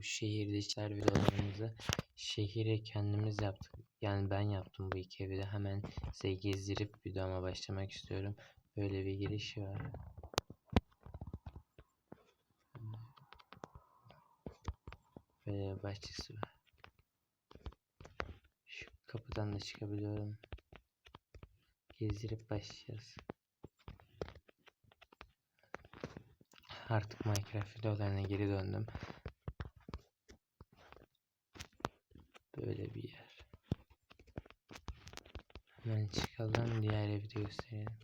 bu şehirde içler videolarımızı şehire kendimiz yaptık. Yani ben yaptım bu iki evi de hemen size gezdirip videoma başlamak istiyorum. Böyle bir girişi var. Böyle bir bahçesi var. Şu kapıdan da çıkabiliyorum. Gezdirip başlayacağız. Artık Minecraft videolarına geri döndüm. Böyle bir yer. Hemen çıkalım diğer evi de gösterelim.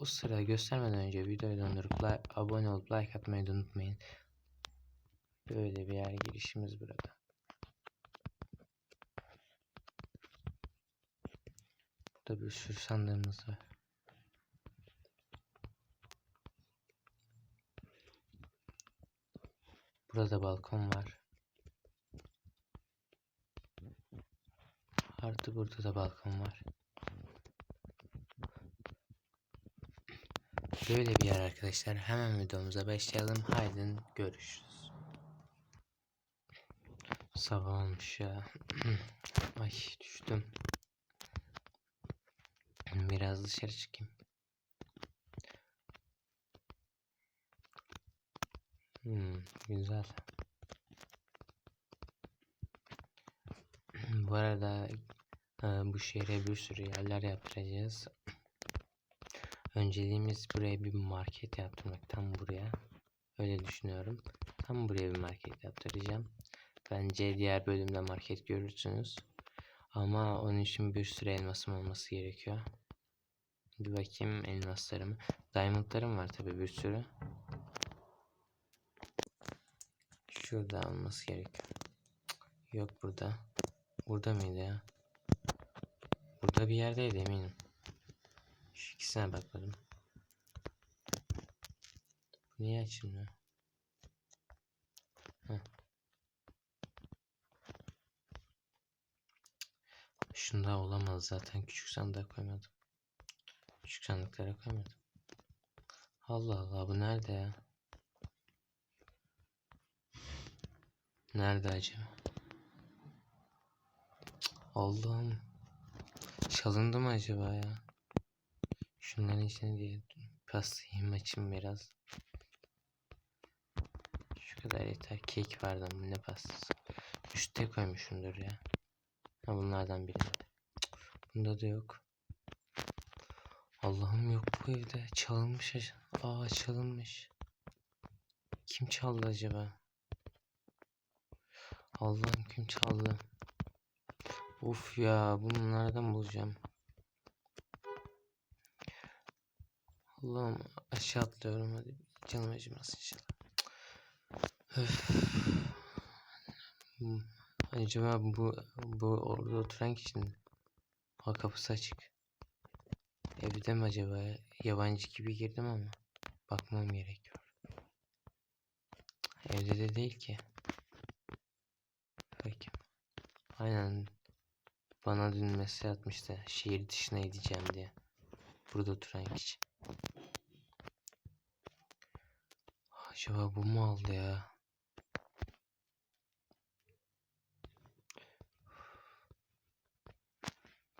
O sıra göstermeden önce videoyu dondurup like, abone olup like atmayı da unutmayın. Böyle bir yer girişimiz burada. Burada bir sürü sandığımız var. Burada balkon var. Artı burada da balkon var. Böyle bir yer arkadaşlar. Hemen videomuza başlayalım. Haydi görüşürüz. Sabah olmuş ya. Ay düştüm. Biraz dışarı çıkayım. Hmm, güzel. Bu arada bu şehre bir sürü yerler yaptıracağız. Önceliğimiz buraya bir market yaptırmak. Tam buraya. Öyle düşünüyorum. Tam buraya bir market yaptıracağım. Bence diğer bölümde market görürsünüz. Ama onun için bir sürü elmasım olması gerekiyor. Bir bakayım elmaslarımı. Diamondlarım var tabi bir sürü. Şurada olması gerekiyor. Yok burada. Burada mıydı ya? Burada bir yerdeydi eminim. Şu ikisine bakmadım. Bu niye açılmıyor? Heh. Şunda olamaz zaten küçük sandığa koymadım. Küçük sandıklara koymadım. Allah Allah bu nerede ya? Nerede acaba? Allah'ım. Çalındı mı acaba ya? Şunların içine diye pastayı açayım biraz. Şu kadar yeter. Kek vardı ama ne pastası? Üste koymuşumdur ya. Ha bunlardan biri. Bunda da yok. Allah'ım yok bu evde. Çalınmış. Aa çalınmış. Kim çaldı acaba? Allah'ım kim çaldı? Of ya bunu nereden bulacağım? Allah'ım aşağı atlıyorum hadi. Canım acımasın inşallah. Hmm, Acaba bu bu orada oturan kişinin ha kapısı açık. Evde mi acaba? ya? Yabancı gibi girdim ama bakmam gerekiyor. Evde de değil ki. Bakayım. Aynen. Bana dün mesaj atmıştı. Şehir dışına gideceğim diye. Burada oturan kişi. Acaba bu mu aldı ya?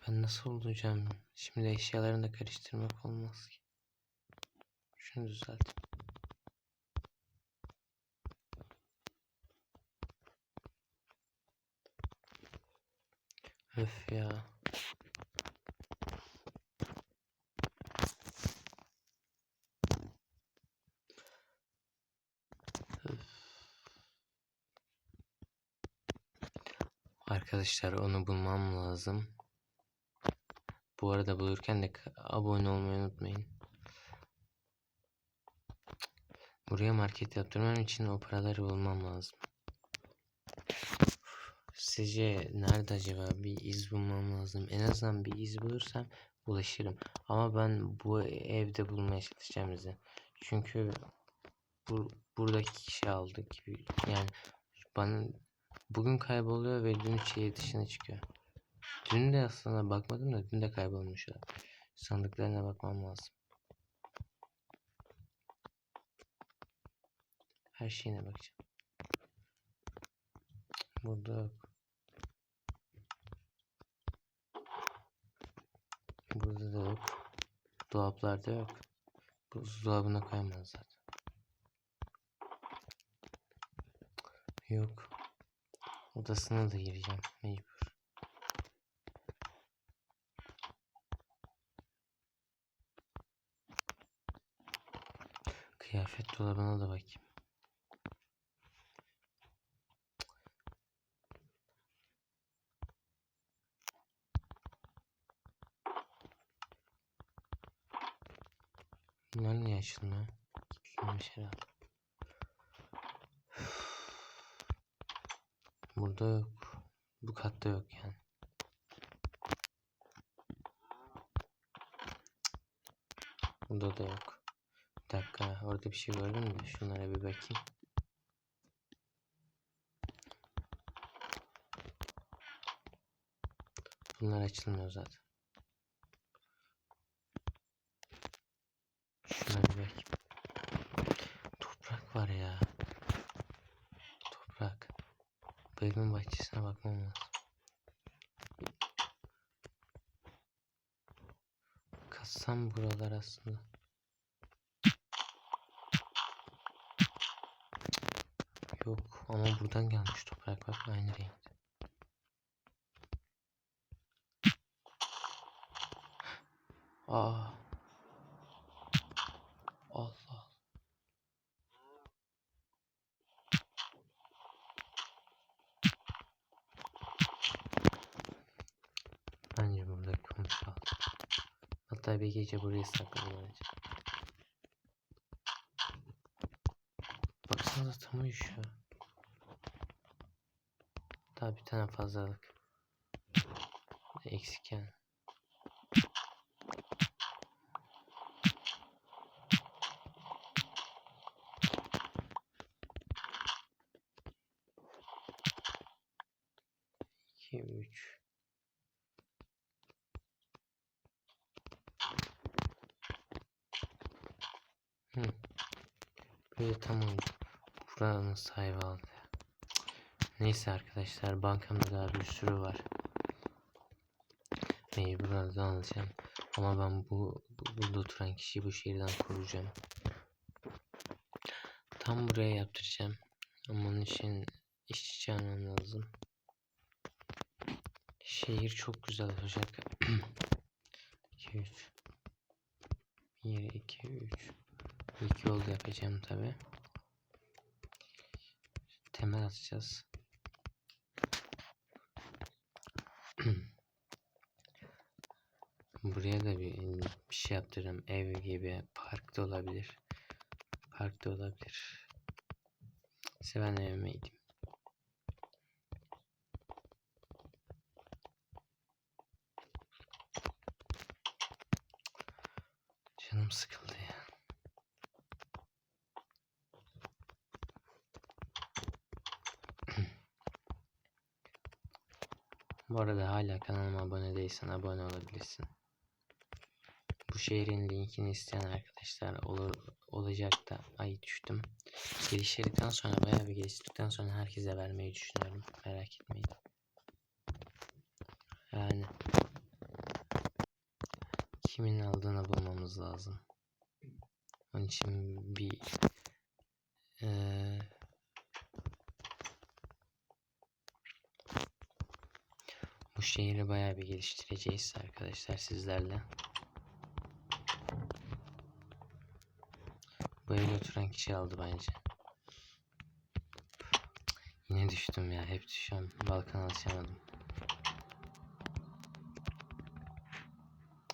Ben nasıl olacağım? Şimdi eşyalarını da karıştırmak olmaz ki. Şunu düzelt. Öf ya. Arkadaşlar onu bulmam lazım. Bu arada bulurken de abone olmayı unutmayın. Buraya market yaptırmam için o paraları bulmam lazım. Sizce nerede acaba bir iz bulmam lazım. En azından bir iz bulursam ulaşırım. Ama ben bu evde bulmaya çalışacağım bizi. Çünkü bu, buradaki kişi aldık gibi. Yani bana bugün kayboluyor ve dün şehir dışına çıkıyor. Dün de aslında bakmadım da dün de kaybolmuşlar. Sandıklarına bakmam lazım. Her şeyine bakacağım. Burada. Burada da yok. Dolaplarda yok. Buzdolabına koyamaz zaten. Yok. Odasına da gireceğim mecbur. Kıyafet dolabına da bakayım. Bunlar niye açılmıyor? Kilitlenmiş herhalde. Burada yok. Bu katta yok yani. Burada da yok. Bir dakika orada bir şey gördüm mü? Şunlara bir bakayım. Bunlar açılmıyor zaten. Şuna bir bakayım. Toprak var ya. Toprak. Evin bahçesine bakmam lazım. Kassam buralar aslında. Yok ama buradan gelmiş toprak bak aynı renk. Aa. Allah. Bence burada kumsal. Hatta bir gece buraya saklanacağım. Baksana tam uyuşuyor. Daha bir tane fazlalık. Eksik yani. İki, üç. Böyle tam oldu. Buranın sahibi aldı. Neyse arkadaşlar bankamda daha bir sürü var. Mecbur buradan alacağım. Ama ben bu burada oturan kişiyi bu şehirden koruyacağım. Tam buraya yaptıracağım. Ama onun için işçi almam lazım. Şehir çok güzel olacak. 2 3 1 2 3 İlk yolda yapacağım tabi. Temel atacağız. Buraya da bir, bir şey yaptırırım. Ev gibi. Park da olabilir. Park da olabilir. Neyse ben evime gideyim. Canım sıkıldı ya. Bu arada hala kanalıma abone değilsen abone olabilirsin. Bu şehrin linkini isteyen arkadaşlar olur olacak da ay düştüm. Geliştirdikten sonra bayağı bir geliştirdikten sonra herkese vermeyi düşünüyorum. Merak etmeyin. Yani kimin aldığını bulmamız lazım. Onun için bir şehri bayağı bir geliştireceğiz arkadaşlar sizlerle. Bu evde oturan kişi aldı bence. Yine düştüm ya. Hep düşüyorum. Balkan alışamadım.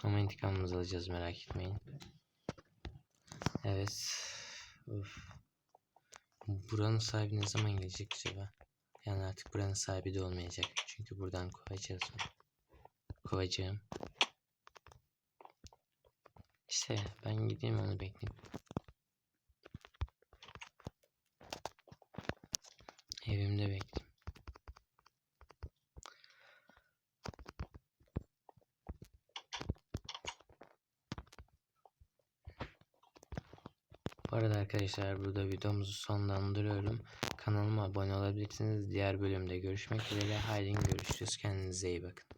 Ama intikamımızı alacağız merak etmeyin. Evet. Uf. Buranın sahibi ne zaman gelecek acaba? Yani artık buranın sahibi de olmayacak. Çünkü buradan kovacağız mı? Kovacağım. İşte ben gideyim onu bekleyeyim. Evimde bekleyeyim. Bu arada arkadaşlar burada videomuzu sonlandırıyorum. Kanalıma abone olabilirsiniz. Diğer bölümde görüşmek üzere. Haydi görüşürüz. Kendinize iyi bakın.